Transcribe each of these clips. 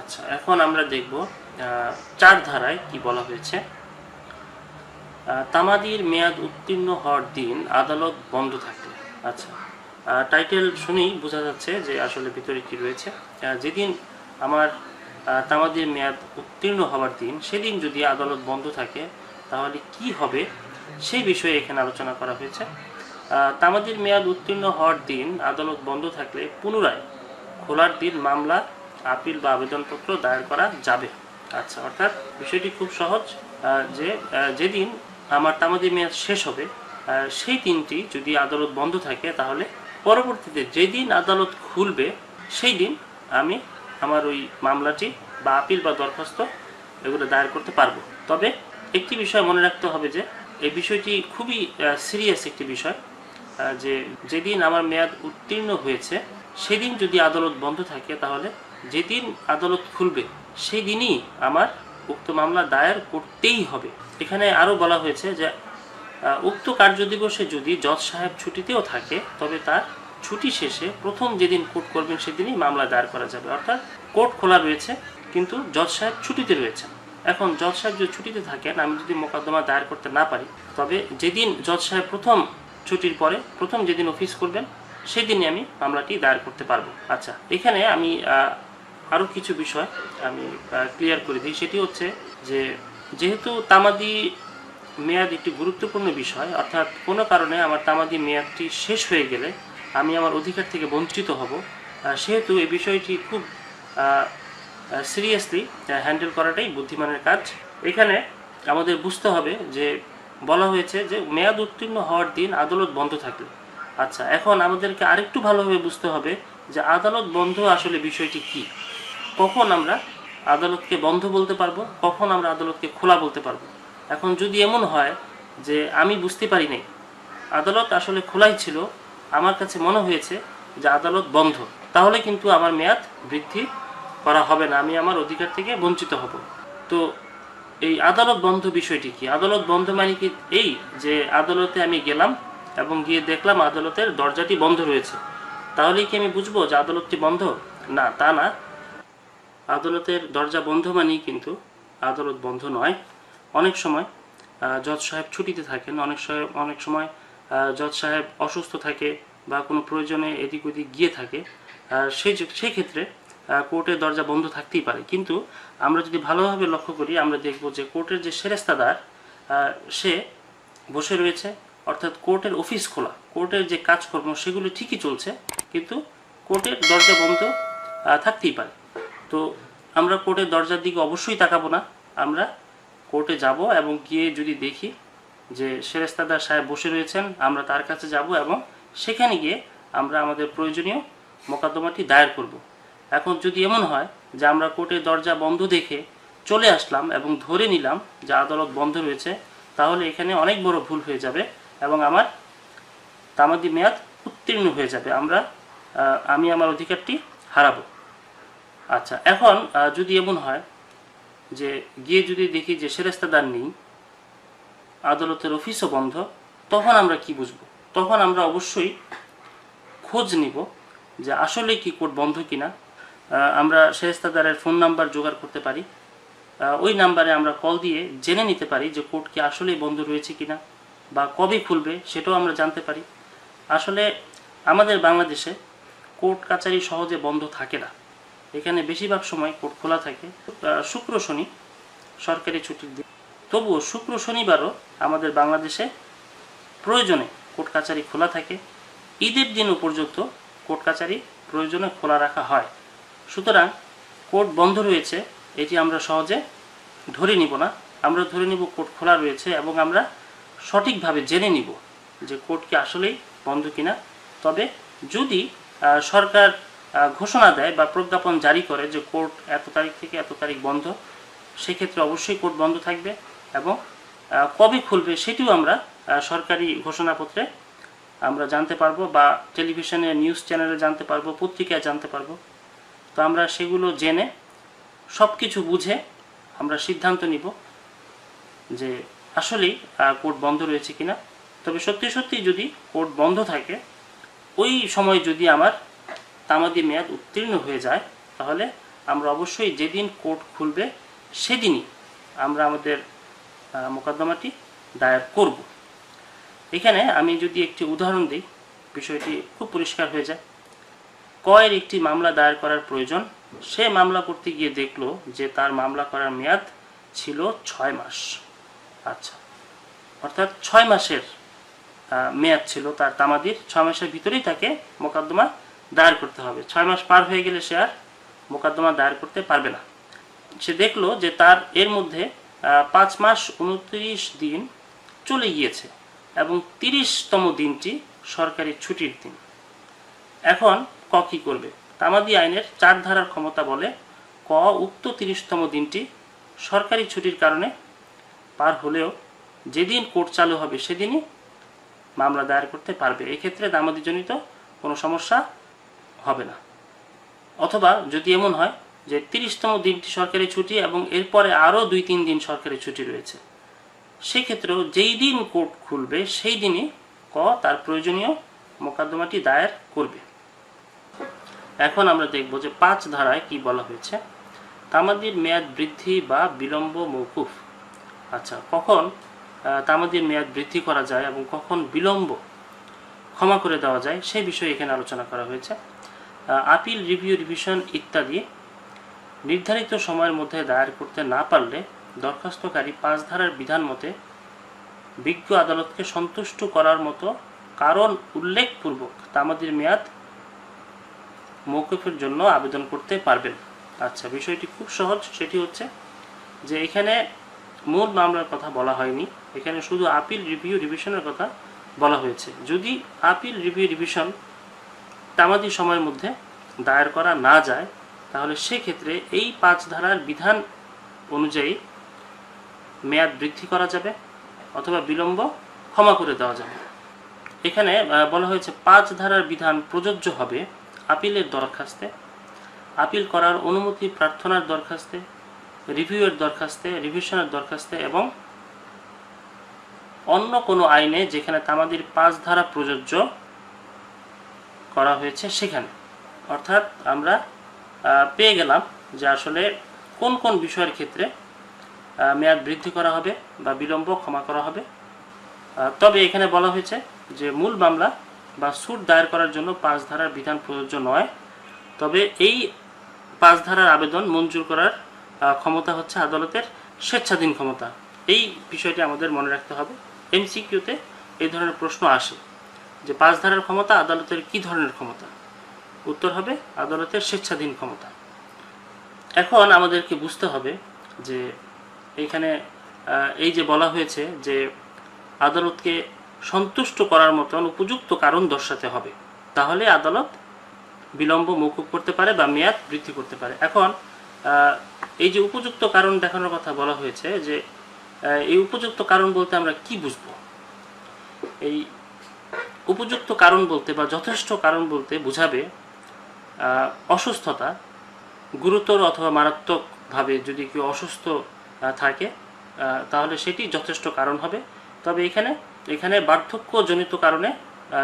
আচ্ছা এখন আমরা দেখব চার ধারায় কি বলা হয়েছে। তামাদির মেয়াদ উত্তীর্ণ হওয়ার দিন আদালত বন্ধ থাকলে। আচ্ছা টাইটেল শুনেই বোঝা যাচ্ছে যে আসলে ভিতরে কি রয়েছে। যেদিন আমার তামাদির মেয়াদ উত্তীর্ণ হওয়ার দিন, সেদিন যদি আদালত বন্ধ থাকে, তাহলে কি হবে সেই বিষয়ে এখানে আলোচনা করা হয়েছে। তামাদির মেয়াদ উত্তীর্ণ হওয়ার দিন আদালত বন্ধ থাকলে পুনরায় খোলার দিন মামলা আপিল বা আবেদনপত্র দায়ের করা যাবে। আচ্ছা অর্থাৎ বিষয়টি খুব সহজ যে যেদিন আমার তামাদি মেয়াদ শেষ হবে সেই দিনটি যদি আদালত বন্ধ থাকে, তাহলে পরবর্তীতে যেদিন আদালত খুলবে, সেই দিন আমি আমার ওই মামলাটি বা আপিল বা দরখাস্ত এগুলো দায়ের করতে পারব। তবে একটি বিষয় মনে রাখতে হবে যে, এই বিষয়টি খুবই সিরিয়াস একটি বিষয় যে, যেদিন আমার মেয়াদ উত্তীর্ণ হয়েছে, সেদিন যদি আদালত বন্ধ থাকে, তাহলে যেদিন আদালত খুলবে সেই দিনই আমার উক্ত মামলা দায়ের করতেই হবে। এখানে আরও বলা হয়েছে যে উক্ত কার্যদিবসে যদি জজ সাহেব ছুটিতেও থাকে, তবে তার ছুটি শেষে প্রথম যেদিন কোর্ট করবেন, সেদিনই মামলা দায়ের করা যাবে। অর্থাৎ কোর্ট খোলা রয়েছে, কিন্তু জজ সাহেব ছুটিতে রয়েছেন। এখন জজ সাহেব যদি ছুটিতে থাকেন, আমি যদি মোকদ্দমা দায়ের করতে না পারি, তবে যেদিন জজ সাহেব প্রথম ছুটির পরে, প্রথম যেদিন অফিস করবেন, সেদিনই আমি মামলাটি দায়ের করতে পারব। আচ্ছা এখানে আমি আরও কিছু বিষয় আমি ক্লিয়ার করে দিই। সেটি হচ্ছে যে, যেহেতু তামাদি মেয়াদ একটি গুরুত্বপূর্ণ বিষয়, অর্থাৎ কোনো কারণে আমার তামাদি মেয়াদটি শেষ হয়ে গেলে আমি আমার অধিকার থেকে বঞ্চিত হব সেহেতু এই বিষয়টি খুব সিরিয়াসলি হ্যান্ডেল করাটাই বুদ্ধিমানের কাজ। এখানে আমাদের বুঝতে হবে যে, বলা হয়েছে যে মেয়াদ উত্তীর্ণ হওয়ার দিন আদালত বন্ধ থাকবে। আচ্ছা এখন আমাদেরকে আরেকটু ভালোভাবে বুঝতে হবে যে আদালত বন্ধ আসলে বিষয়টি কি। কখন আমরা আদালতকে বন্ধ বলতে পারব? কখন আমরা আদালতকে খোলা বলতে পারব? এখন যদি এমন হয় যে আমি বুঝতে পারি নাই, আদালত আসলে খোলাই ছিল, আমার কাছে মনে হয়েছে যে আদালত বন্ধ, তাহলে কিন্তু আমার মেয়াদ বৃদ্ধি করা হবে না, আমি আমার অধিকার থেকে বঞ্চিত হব। তো এই আদালত বন্ধ বিষয়টি কি? আদালত বন্ধ মানে কি এই যে আদালতে আমি গেলাম এবং গিয়ে দেখলাম আদালতের দরজাটি বন্ধ রয়েছে তাহলে কি আমি বুঝব যে আদালতটি বন্ধ? না, তা না। আদালতের দরজা বন্ধ মানেই কিন্তু আদালত বন্ধ নয়। অনেক সময় জজ সাহেব ছুটিতে থাকেন, অনেক সময় অনেক সময় জজ সাহেব অসুস্থ থাকে বা কোনো প্রয়োজনে এদিক ওদিক গিয়ে থাকে সেই সেই ক্ষেত্রে কোর্টের দরজা বন্ধ থাকতেই পারে। কিন্তু আমরা যদি ভালোভাবে লক্ষ্য করি, আমরা দেখব যে কোর্টের যে সেরেস্তাদার সে বসে রয়েছে, অর্থাৎ কোর্টের অফিস খোলা। কোর্টের যে কাজকর্ম, সেগুলো ঠিকই চলছে, কিন্তু কোর্টের দরজা বন্ধ থাকতেই পারে। তো আমরা কোর্টের দরজার দিকে অবশ্যই তাকাবো না। আমরা কোর্টে যাব এবং গিয়ে যদি দেখি যে সেরেস্তাদার সাহেব বসে রয়েছেন, আমরা তার কাছে যাব এবং সেখানে গিয়ে আমরা আমাদের প্রয়োজনীয় মোকদ্দমাটি দায়ের করব। এখন যদি এমন হয় যে আমরা কোর্টের দরজা বন্ধ দেখে চলে আসলাম এবং ধরে নিলাম যে আদালত বন্ধ রয়েছে, তাহলে এখানে অনেক বড় ভুল হয়ে যাবে এবং আমার তামাদি মেয়াদ উত্তীর্ণ হয়ে যাবে। আমরা আমি আমার অধিকারটি হারাবো। আচ্ছা এখন যদি এমন হয় যে গিয়ে যদি দেখি যে সেরেস্তাদার নেই, আদালতের অফিসও বন্ধ, তখন আমরা কি বুঝব? তখন আমরা অবশ্যই খোঁজ নিব যে আসলে কি কোর্ট বন্ধ কিনা। আমরা সেরেস্তাদারের ফোন নাম্বার জোগাড় করতে পারি। ওই নাম্বারে আমরা কল দিয়ে জেনে নিতে পারি যে কোর্ট কি আসলেই বন্ধ রয়েছে কিনা বা কবে খুলবে সেটাও আমরা জানতে পারি। আসলে আমাদের বাংলাদেশে কোর্ট কাচারি সহজে বন্ধ থাকে না। এখানে বেশিরভাগ সময় কোর্ট খোলা থাকে। শুক্র শনি সরকারি ছুটির দিন। তবুও শুক্র শনিবারও আমাদের বাংলাদেশে প্রয়োজনে কোর্ট কাচারি খোলা থাকে। ঈদের দিনও পর্যন্ত কোর্ট কাচারি প্রয়োজনে খোলা রাখা হয়। সুতরাং কোর্ট বন্ধ রয়েছে, এটি আমরা সহজে ধরে নিব না। আমরা ধরে নিব কোর্ট খোলা রয়েছে এবং আমরা সঠিকভাবে জেনে নিব যে কোর্ট কি আসলেই বন্ধ কিনা। তবে যদি সরকার ঘোষণা দেয় বা প্রজ্ঞাপন জারি করে যে কোর্ট এত তারিখ থেকে এত তারিখ বন্ধ, সেক্ষেত্রে অবশ্যই কোর্ট বন্ধ থাকবে এবং কবে খুলবে সেটিও আমরা সরকারি ঘোষণাপত্রে আমরা জানতে পারব বা টেলিভিশনে নিউজ চ্যানেলে জানতে পারব, পত্রিকায় জানতে পারব। তো আমরা সেগুলো জেনে সব কিছু বুঝে আমরা সিদ্ধান্ত নিব যে আসলেই কোর্ট বন্ধ রয়েছে কিনা। তবে সত্যি সত্যি যদি কোর্ট বন্ধ থাকে, ওই সময় যদি আমার তামাদি মেয়াদ উত্তীর্ণ হয়ে যায়, তাহলে আমরা অবশ্যই যেদিন কোর্ট খুলবে সেদিনই আমরা আমাদের মোকদ্দমাটি দায়ের করব। এখানে আমি যদি একটি উদাহরণ দিই, বিষয়টি খুব পরিষ্কার হয়ে যায়। কয়ের একটি মামলা দায়ের করার প্রয়োজন, সে মামলা করতে গিয়ে দেখল যে তার মামলা করার মেয়াদ ছিল ছয় মাস। আচ্ছা অর্থাৎ ছয় মাসের মেয়াদ ছিল তার তামাদির, ছয় মাসের ভিতরেই তাকে মোকদ্দমা দায়ের করতে হবে। ছয় মাস পার হয়ে গেলে সে আর মোকদ্দমা দায়ের করতে পারবে না। সে দেখল যে তার এর মধ্যে পাঁচ মাস উনত্রিশ দিন চলে গিয়েছে এবং তিরিশতম দিনটি সরকারি ছুটির দিন। এখন ক কী করবে? তামাদি আইনের চার ধারার ক্ষমতা বলে ক উক্ত তিরিশতম দিনটি সরকারি ছুটির কারণে পার হলেও যেদিন কোর্ট চালু হবে সেদিনই মামলা দায়ের করতে পারবে। এক্ষেত্রে দামাদিজনিত কোনো সমস্যা হবে না। অথবা যদি এমন হয় যে তিরিশতম দিনটি সরকারি ছুটি এবং এরপরে আরও দুই তিন দিন সরকারি ছুটি রয়েছে, সেক্ষেত্রেও যেই দিন কোর্ট খুলবে, সেই দিনই ক তার প্রয়োজনীয় মোকদ্দমাটি দায়ের করবে। এখন আমরা দেখব যে পাঁচ ধারায় কি বলা হয়েছে। তামাদির মেয়াদ বৃদ্ধি বা বিলম্ব মৌকুফ আচ্ছা কখন তামাদির মেয়াদ বৃদ্ধি করা যায় এবং কখন বিলম্ব ক্ষমা করে দেওয়া যায় সেই বিষয়ে এখানে আলোচনা করা হয়েছে। আপিল রিভিউ রিভিশন ইত্যাদি নির্ধারিত সময়ের মধ্যে দায়ের করতে না পারলে দরখাস্তকারী পাঁচ ধারার বিধান মতে বিজ্ঞ আদালতকে সন্তুষ্ট করার মতো কারণ উল্লেখপূর্বক তামাদির মেয়াদ মৌকুফের জন্য আবেদন করতে পারবেন। আচ্ছা বিষয়টি খুব সহজ। সেটি হচ্ছে যে এখানে মূল মামলার কথা বলা হয়নি। এখানে শুধু আপিল রিভিউ রিভিশনের কথা বলা হয়েছে। যদি আপিল রিভিউ রিভিশন তামাদি সময়ের মধ্যে দায়ের করা না যায়, তাহলে সেক্ষেত্রে এই পাঁচ ধারার বিধান অনুযায়ী মেয়াদ বৃদ্ধি করা যাবে অথবা বিলম্ব ক্ষমা করে দেওয়া যাবে। এখানে বলা হয়েছে পাঁচ ধারার বিধান প্রযোজ্য হবে আপিলের দরখাস্তে, আপিল করার অনুমতি প্রার্থনার দরখাস্তে, রিভিউয়ের দরখাস্তে, রিভিশনের দরখাস্তে এবং অন্য কোনো আইনে যেখানে তামাদির পাঁচ ধারা প্রযোজ্য করা হয়েছে সেখানে। অর্থাৎ আমরা পেয়ে গেলাম যে আসলে কোন কোন বিষয়ের ক্ষেত্রে মেয়াদ বৃদ্ধি করা হবে বা বিলম্ব ক্ষমা করা হবে। তবে এখানে বলা হয়েছে যে মূল মামলা বা সুট দায়ের করার জন্য পাঁচ ধারার বিধান প্রযোজ্য নয়। তবে এই পাঁচ ধারার আবেদন মঞ্জুর করার ক্ষমতা হচ্ছে আদালতের স্বেচ্ছাধীন ক্ষমতা। এই বিষয়টি আমাদের মনে রাখতে হবে। এমসিকিউতে এই ধরনের প্রশ্ন আসে। যে পাঁচ ধারার ক্ষমতা, আদালতের কি ধরনের ক্ষমতা? উত্তর হবে আদালতের স্বেচ্ছাধীন ক্ষমতা। এখন আমাদেরকে বুঝতে হবে যে এইখানে এই যে বলা হয়েছে যে আদালতকে সন্তুষ্ট করার মতন উপযুক্ত কারণ দর্শাতে হবে। তাহলে আদালত বিলম্ব মৌকুব করতে পারে বা মেয়াদ বৃদ্ধি করতে পারে। এখন এই যে উপযুক্ত কারণ দেখানোর কথা বলা হয়েছে যে এই উপযুক্ত কারণ বলতে আমরা কি বুঝব? এই উপযুক্ত কারণ বলতে বা যথেষ্ট কারণ বলতে বোঝাবে অসুস্থতা গুরুতর অথবা মারাত্মকভাবে যদি কেউ অসুস্থ থাকে তাহলে সেটি যথেষ্ট কারণ হবে। তবে এখানে এখানে বার্ধক্যজনিত কারণে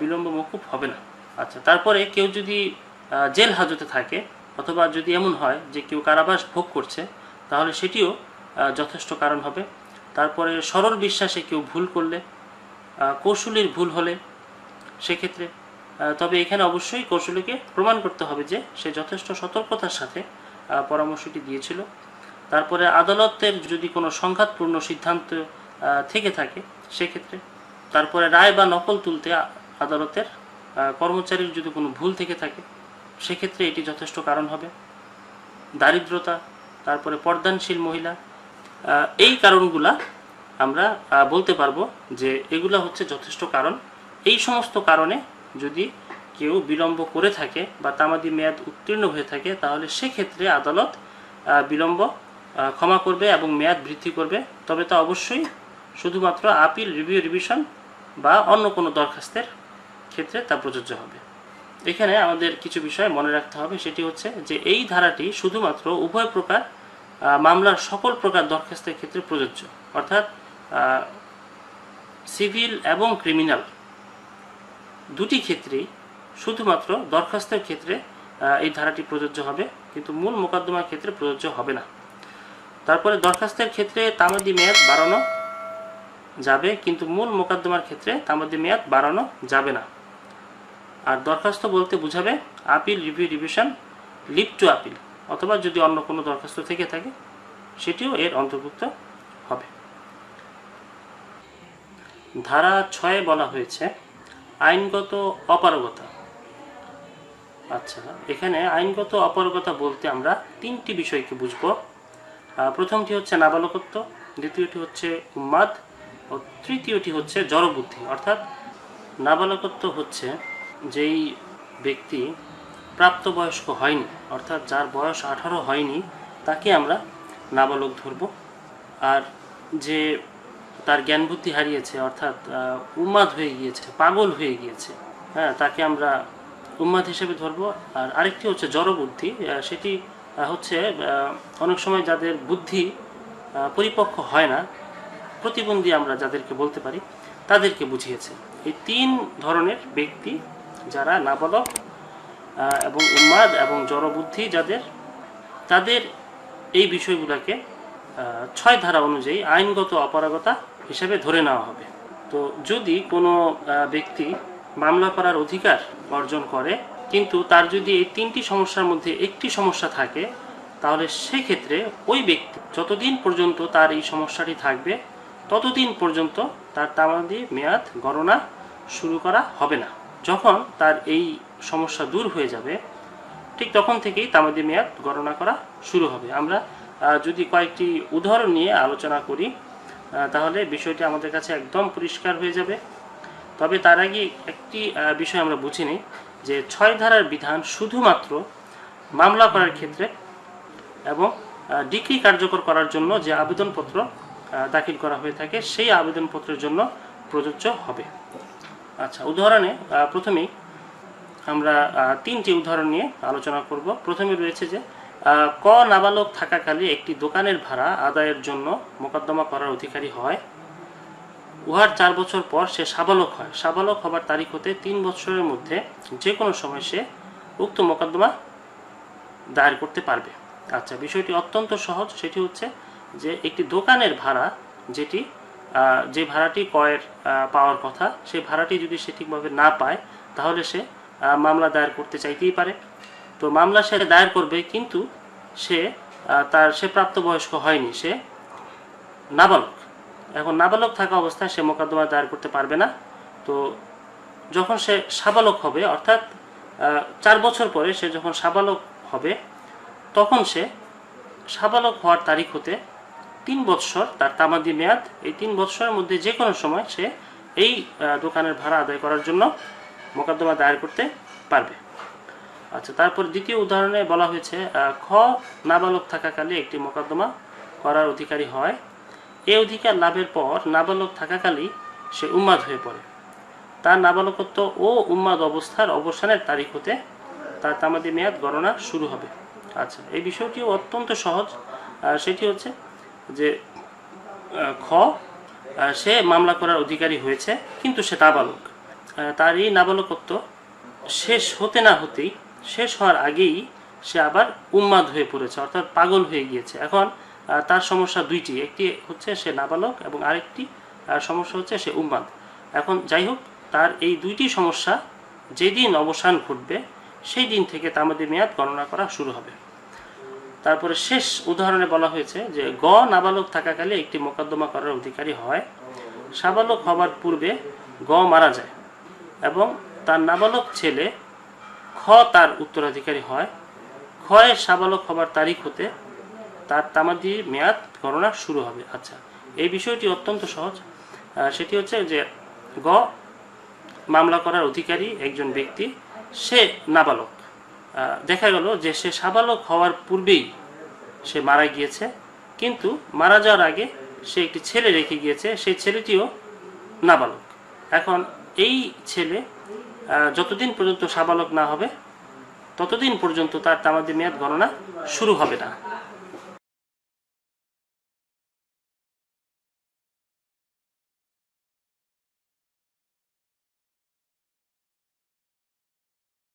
বিলম্ব মকুব হবে না। আচ্ছা তারপরে কেউ যদি জেল হাজতে থাকে অথবা যদি এমন হয় যে কেউ কারাবাস ভোগ করছে, তাহলে সেটিও যথেষ্ট কারণ হবে। তারপরে সরল বিশ্বাসে কেউ ভুল করলে কৌশলীর ভুল হলে সেক্ষেত্রে তবে এখানে অবশ্যই কৌশলীকে প্রমাণ করতে হবে যে সে যথেষ্ট সতর্কতার সাথে পরামর্শটি দিয়েছিল। তারপরে আদালতের যদি কোনো সংঘাতপূর্ণ সিদ্ধান্ত থেকে থাকে, সেক্ষেত্রে তারপরে রায় বা নকল তুলতে আদালতের কর্মচারীর যদি কোনো ভুল থেকে থাকে, সেক্ষেত্রে এটি যথেষ্ট কারণ হবে। দারিদ্রতা, তারপরে পর্দানশীল মহিলা এই কারণগুলা আমরা বলতে পারব যে এগুলা হচ্ছে যথেষ্ট কারণ। এই সমস্ত কারণে যদি কেউ বিলম্ব করে থাকে বা তামাদি মেয়াদ উত্তীর্ণ হয়ে থাকে, তাহলে সেক্ষেত্রে আদালত বিলম্ব ক্ষমা করবে এবং মেয়াদ বৃদ্ধি করবে। তবে তা অবশ্যই শুধুমাত্র আপিল, রিভিউ, রিভিশন বা অন্য কোনো দরখাস্তের ক্ষেত্রে তা প্রযোজ্য হবে। এখানে আমাদের কিছু বিষয় মনে রাখতে হবে, সেটি হচ্ছে যে এই ধারাটি শুধুমাত্র উভয় প্রকার মামলার সকল প্রকার দরখাস্তের ক্ষেত্রে প্রযোজ্য। অর্থাৎ সিভিল এবং ক্রিমিনাল দুটি ক্ষেত্রেই শুধুমাত্র দরখাস্তের ক্ষেত্রে এই ধারাটি প্রযোজ্য হবে, কিন্তু মূল মোকদ্দমার ক্ষেত্রে প্রযোজ্য হবে না। তারপরে দরখাস্তের ক্ষেত্রে তামাদি মেয়াদ বাড়ানো যাবে, কিন্তু মূল মোকদ্দমার ক্ষেত্রে তামাদি মেয়াদ বাড়ানো যাবে না। আর দরখাস্ত বলতে বোঝাবে appeal review revision leave to appeal, অথবা যদি অন্য কোনো দরখাস্ত থেকে থাকে, সেটিও এর অন্তর্ভুক্ত হবে। ধারা ছয়ে বলা হয়েছে আইনগত অপারগতা। আচ্ছা এখানে আইনগত অপারগতা বলতে আমরা তিনটি বিষয়কে বুঝব। প্রথমটি হচ্ছে নাবালকত্ব, দ্বিতীয়টি হচ্ছে উন্মাদ ও তৃতীয়টি হচ্ছে জড়বুদ্ধি। অর্থাৎ নাবালকত্ব হচ্ছে যেই ব্যক্তি প্রাপ্তবয়স্ক হয়নি, অর্থাৎ যার বয়স আঠারো হয়নি, তাকে আমরা নাবালক ধরব। আর যে তার জ্ঞান বুদ্ধি হারিয়েছে অর্থাৎ আহ, উন্মাদ হয়ে গিয়েছে পাগল হয়ে গিয়েছে। হ্যাঁ তাকে আমরা উন্মাদ হিসেবে ধরবো। আর আরেকটি হচ্ছে জড়বুদ্ধি সেটি হচ্ছে অনেক সময় যাদের বুদ্ধি পরিপক্ক হয় না প্রতিবন্ধী আমরা যাদেরকে বলতে পারি তাদেরকে বুঝিয়েছে। এই তিন ধরনের ব্যক্তি যারা নাবালক এবং উন্মাদ এবং জড়বুদ্ধি যাদের তাদের এই বিষয়গুলোকে ছয় ধারা অনুযায়ী আইনগত অপারগতা হিসেবে ধরে নেওয়া হবে। তো যদি কোনো ব্যক্তি মামলা করার অধিকার অর্জন করে, কিন্তু তার যদি এই তিনটি সমস্যার মধ্যে একটি সমস্যা থাকে, তাহলে সেক্ষেত্রে ওই ব্যক্তি যতদিন পর্যন্ত তার এই সমস্যাটি থাকবে, ততদিন পর্যন্ত তার তামাদি মেয়াদ গণনা শুরু করা হবে না। যখন তার এই সমস্যা দূর হয়ে যাবে, ঠিক তখন থেকেই তামাদি মেয়াদ গণনা করা শুরু হবে। আমরা যদি কয়েকটি উদাহরণ নিয়ে আলোচনা করি তাহলে বিষয়টি আমাদের কাছে একদম পরিষ্কার হয়ে যাবে। তবে তার আগে একটি বিষয় আমরা বুঝে নিই যে ছয় ধারার বিধান শুধুমাত্র মামলা করার ক্ষেত্রে এবং ডিগ্রি কার্যকর করার জন্য যে আবেদনপত্র দাখিল করা হয়ে থাকে, সেই আবেদনপত্রের জন্য প্রযোজ্য হবে। আচ্ছা উদাহরণে প্রথমেই আমরা তিনটি উদাহরণ নিয়ে আলোচনা করব। প্রথমে রয়েছে যে ক নাবালক থাকাকালে একটি দোকানের ভাড়া আদায়ের জন্য মোকদ্দমা করার অধিকারী হয়। উহার চার বছর পর সে সাবালক হয়। সাবালক হবার তারিখ হতে তিন বছরের মধ্যে যে কোনো সময় সে উক্ত মোকদ্দমা দায়ের করতে পারবে। আচ্ছা বিষয়টি অত্যন্ত সহজ। সেটি হচ্ছে যে একটি দোকানের ভাড়া যেটি যে ভাড়াটি কয়ের পাওয়ার কথা সেই ভাড়াটি যদি সে ঠিকভাবে না পায়, তাহলে সে মামলা দায়ের করতে চাইতেই পারে। তো মামলা সে দায়ের করবে, কিন্তু সে তার, সে প্রাপ্তবয়স্ক হয়নি, সে নাবালক। এখন নাবালক থাকা অবস্থায় সে মোকদ্দমা দায়ের করতে পারবে না। তো যখন সে সাবালক হবে, অর্থাৎ চার বছর পরে সে যখন সাবালক হবে, তখন সে সাবালক হওয়ার তারিখ হতে তিন বৎসর তার তামাদি মেয়াদ, এই তিন বৎসরের মধ্যে যে কোনো সময় সে এই দোকানের ভাড়া আদায় করার জন্য মোকদ্দমা দায়ের করতে পারবে। আচ্ছা তারপর দ্বিতীয় উদাহরণে বলা হয়েছে খ নাবালক থাকাকালে একটি মোকদ্দমা করার অধিকারী হয়। এই অধিকার লাভের পর নাবালক থাকাকালেই সে উন্মাদ হয়ে পড়ে। তার নাবালকত্ব ও উম্মাদ অবস্থার অবসানের তারিখ হতে তার তামাদি মেয়াদ গণনা শুরু হবে। আচ্ছা এই বিষয়টিও অত্যন্ত সহজ। সেটি হচ্ছে যে খ সে মামলা করার অধিকারী হয়েছে, কিন্তু সে নাবালক। তার এই নাবালকত্ব শেষ হতে না হতেই শেষ হওয়ার আগেই সে আবার উন্মাদ হয়ে পড়েছে, অর্থাৎ পাগল হয়ে গিয়েছে। এখন তার সমস্যা দুইটি, একটি হচ্ছে সে নাবালক এবং আরেকটি সমস্যা হচ্ছে সে উন্মাদ। এখন যাই হোক, তার এই দুইটি সমস্যা যেদিন অবসান ঘটবে, সেই দিন থেকে তামাদি মেয়াদ গণনা করা শুরু হবে। তারপরে শেষ উদাহরণে বলা হয়েছে যে, গ নাবালক থাকাকালে একটি মোকদ্দমা করার অধিকারী হয়। সাবালক হবার পূর্বে গ মারা যায় এবং তার নাবালক ছেলে খ তার উত্তরাধিকারী হয়। ক্ষয়ের সাবালক হবার তারিখ হতে তার তামাদি মেয়াদ গণনা শুরু হবে। আচ্ছা এই বিষয়টি অত্যন্ত সহজ। সেটি হচ্ছে যে গ, মামলা করার অধিকারী একজন ব্যক্তি, সে নাবালক। দেখা গেল যে সে সাবালক হওয়ার পূর্বেই সে মারা গিয়েছে, কিন্তু মারা যাওয়ার আগে সে একটি ছেলে রেখে গিয়েছে, সেই ছেলেটিও নাবালক। এখন এই ছেলে যতদিন পর্যন্ত সাবালক না হবে ততদিন পর্যন্ত তার তামাদি মেয়াদ গণনা শুরু হবে না।